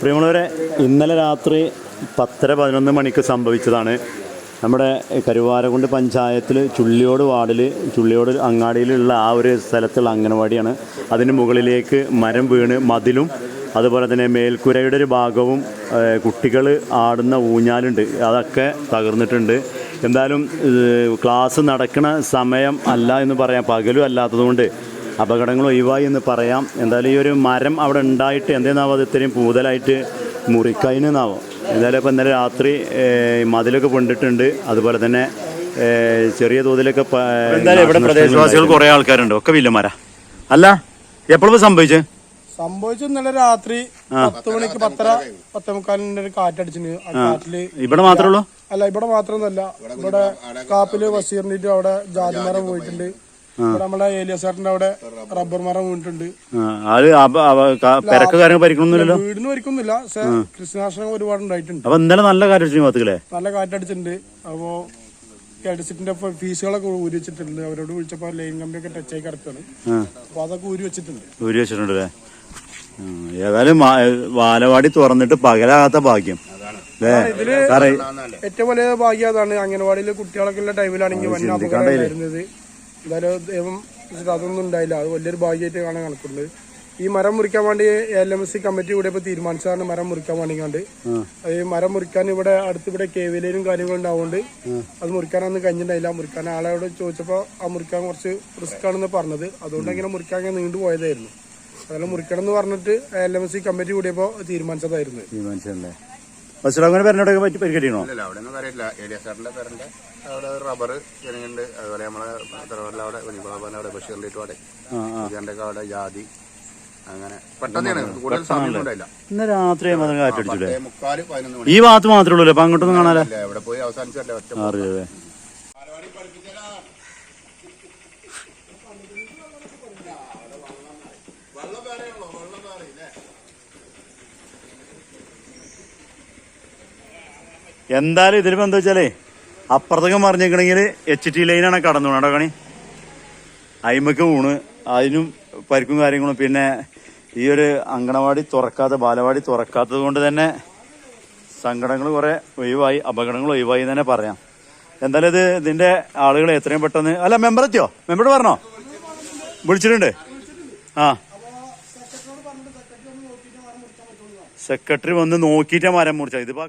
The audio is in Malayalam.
പ്രിയമുള്ളവരെ ഇന്നലെ രാത്രി പത്തര പതിനൊന്ന് മണിക്ക് സംഭവിച്ചതാണ്. നമ്മുടെ കരുവാരകുണ്ട് പഞ്ചായത്തിൽ ചുള്ളിയോട് വാർഡിൽ ചുള്ളിയോട് അങ്ങാടിയിലുള്ള ആ ഒരു സ്ഥലത്തുള്ള അംഗനവാടിയാണ്. അതിന് മുകളിലേക്ക് മരം വീണ് മതിലും അതുപോലെ തന്നെ മേൽക്കുരയുടെ ഒരു ഭാഗവും കുട്ടികൾ ആടുന്ന ഊഞ്ഞാലുണ്ട്. അതൊക്കെ തകർന്നിട്ടുണ്ട്. എന്തായാലും ക്ലാസ് നടക്കുന്ന സമയം അല്ല എന്ന് പറയാം. പകലും അല്ലാത്തതുകൊണ്ട് അപകടങ്ങൾ ഒഴിവായി എന്ന് പറയാം. എന്തായാലും ഈ ഒരു മരം അവിടെ ഉണ്ടായിട്ട് എന്തേന്നാവും? അത് ഇത്രയും കൂടുതലായിട്ട് മുറിക്കഴിഞ്ഞെന്നാവും എന്തായാലും ഇപ്പം ഇന്നലെ രാത്രി മതിലൊക്കെ പൊണ്ടിട്ടുണ്ട് അതുപോലെ തന്നെ ചെറിയ തോതിലൊക്കെ എന്തായാലും ഇവിടെ പ്രദേശവാസികൾ കുറെ ആൾക്കാരുണ്ട്. ഒക്കെ വില്ലമാര അല്ല എപ്പോഴും സംഭവിച്ചത് സംഭവിച്ചു? ഇന്നലെ രാത്രി പത്ത് മണിക്ക് പത്തര പത്തേ മുക്കാലിന്റെ ഒരു കാറ്റടിച്ചിന്. കാറ്റിൽ ഇവിടെ മാത്രമേ ഉള്ളൂ? അല്ല ഇവിടെ മാത്രമൊന്നുമല്ല. ഇവിടെ കാപ്പിൽ വസീറിന്റെ അവിടെ ജാതിമാരം പോയിട്ടുണ്ട്. ഇവിടെ ഏലിയ സാറിന്റെ അവിടെ റബ്ബർ മരം വീണിട്ടുണ്ട്. അത് പെരക്ക് കാര്യങ്ങൾ പരിക്കണമൊന്നുമില്ലല്ലോ വീടിന് പരിക്കൊന്നുമില്ല പക്ഷെ ഒരുപാട് ഉണ്ടായിട്ടുണ്ട്. അപ്പൊ ഇന്നലെ നല്ല കാര്യം ഭാഗത്തില്ലേ നല്ല കാറ്റടിച്ചിട്ടുണ്ട്. അപ്പോ ഇലക്ട്രിസിറ്റിന്റെ ഫീസുകളൊക്കെ ഊരി വെച്ചിട്ടുണ്ട്. അവരോട് വിളിച്ചപ്പോ ലൈൻ കമ്പിയൊക്കെ ടച്ച് ആയി കിടക്കാണ് അപ്പൊ അതൊക്കെ ഊരി വെച്ചിട്ടുണ്ട്. ഊരി വെച്ചിട്ടുണ്ടല്ലേ ആ, ഏതായാലും വാലവാടി തുറന്നിട്ട് പകലാകാത്ത ഭാഗ്യം. അല്ലേ? ഏറ്റവും വലിയ ഭാഗ്യം അതാണ്. അംഗൻവാടിയിൽ കുട്ടികളൊക്കെ ഉള്ള ടൈമിലാണെങ്കിൽ വരുന്നത് എന്തായാലും ദൈവം അതൊന്നും ഉണ്ടായില്ല. അത് വലിയൊരു ഭാഗ്യമായിട്ട് കാണാൻ കണക്കുണ്ട്. ഈ മരം മുറിക്കാൻ വേണ്ടി L M S C committee കൂടെ ഇപ്പൊ തീരുമാനിച്ചതാണ് മരം മുറിക്കാൻ വേണ്ടി കണ്ട് ഈ മരം മുറിക്കാൻ ഇവിടെ അടുത്ത് ഇവിടെ കേവിലേനും കാര്യങ്ങളും ഉണ്ടാവുകൊണ്ട് അത് മുറിക്കാനൊന്നും കഴിഞ്ഞിട്ടുണ്ടായില്ല. മുറിക്കാൻ ആളോട് ചോദിച്ചപ്പോ ആ മുറിക്കാൻ കുറച്ച് റിസ്ക് ആണെന്ന് പറഞ്ഞത്. അതുകൊണ്ട് അങ്ങനെ മുറിക്കാൻ ഇങ്ങനെ നീണ്ടു പോയതായിരുന്നു. അതെല്ലാം മുറിക്കണം എന്ന് പറഞ്ഞിട്ട് L M S C committee കൂടിയപ്പോ തീരുമാനിച്ചതായിരുന്നു. തീരുമാനിച്ചല്ലേ ബസ്സിലങ്ങനെ പറഞ്ഞോടൊക്കെ പറ്റി പരിക്കടിക്കണോ ഇല്ല അവിടെ ഒന്നും അറിയില്ല പേരന്റെ അവിടെ റബ്ബർ ജനങ്ങളുണ്ട് അതുപോലെ നമ്മളെ തറവാടിലെ അവിടെ അവിടെ ബഷീറിന്റെ അവിടെ ഇതിന്റെ ഒക്കെ അവിടെ ജാതി അങ്ങനെ പെട്ടെന്നാണ്. കൂടുതൽ സമയം ഉണ്ടായില്ല. ഇന്ന് രാത്രി കാറ്റടിച്ചില്ലേ? പത്തേ മുക്കാൽ പതിനൊന്ന് മണി. ഈ ഭാഗത്ത് മാത്രമേ ഉള്ളൂ അപ്പൊ അങ്ങോട്ടൊന്നും കാണാല്ലേ? എവിടെ പോയി അവസാനിച്ചല്ലേ ഒറ്റ എന്തായാലും ഇതിലിപ്പോ എന്താ വെച്ചാലേ അപ്പുറത്തൊക്കെ മറിഞ്ഞേക്കണെങ്കിൽ എച്ച് ടി ലൈനാണ് കടന്നു കേട്ടോ കണി. അയിമക്ക് ഊണ് അതിനും പരിക്കും കാര്യങ്ങളും. പിന്നെ ഈ ഒരു അങ്കണവാടി തുറക്കാത്ത ബാലവാടി തുറക്കാത്തത് കൊണ്ട് തന്നെ സങ്കടങ്ങൾ കുറെ ഒഴിവായി അപകടങ്ങൾ ഒഴിവായി തന്നെ പറയാം. എന്തായാലും ഇത് ഇതിന്റെ ആളുകൾ എത്രയും പെട്ടെന്ന് അല്ല മെമ്പർ എത്തിയോ? മെമ്പർ പറഞ്ഞോ? വിളിച്ചിട്ടുണ്ട്. ആ. സെക്രട്ടറി വന്ന് നോക്കിയിട്ടാ മരം മുറിച്ചത് ഇതിപ്പോ